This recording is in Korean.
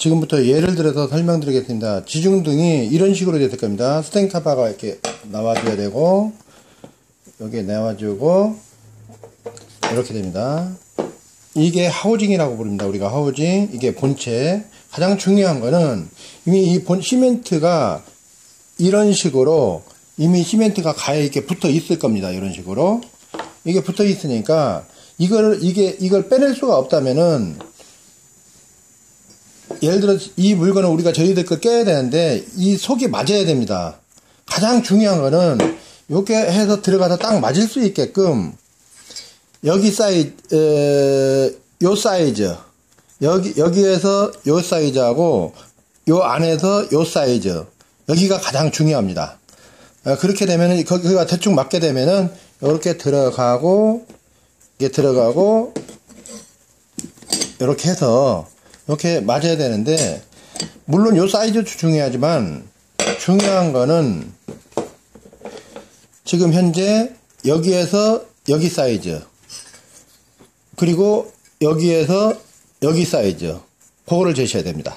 지금부터 예를 들어서 설명드리겠습니다. 지중등이 이런 식으로 됐을 겁니다. 스탱카바가 이렇게 나와줘야 되고, 여기에 나와주고, 이렇게 됩니다. 이게 하우징이라고 부릅니다. 우리가 하우징. 이게 본체. 가장 중요한 거는 이미 이 본 시멘트가 이런 식으로 이미 시멘트가 가에 이렇게 붙어 있을 겁니다. 이런 식으로. 이게 붙어 있으니까 이걸 이게 이걸 빼낼 수가 없다면은 예를 들어 이 물건을 우리가 저희들 걸 깨야 되는데 이 속이 맞아야 됩니다. 가장 중요한 거는 이렇게 해서 들어가서 딱 맞을 수 있게끔 여기 사이즈 에, 요 사이즈 여기 여기에서 요 사이즈하고 요 안에서 요 사이즈 여기가 가장 중요합니다. 어, 그렇게 되면은 거기가 대충 맞게 되면은 이렇게 들어가고 이게 들어가고 이렇게 해서 이렇게 맞아야 되는데 물론 요 사이즈도 중요하지만 중요한 거는 지금 현재 여기에서 여기 사이즈 그리고 여기에서 여기 사이즈 그거를 재셔야 됩니다.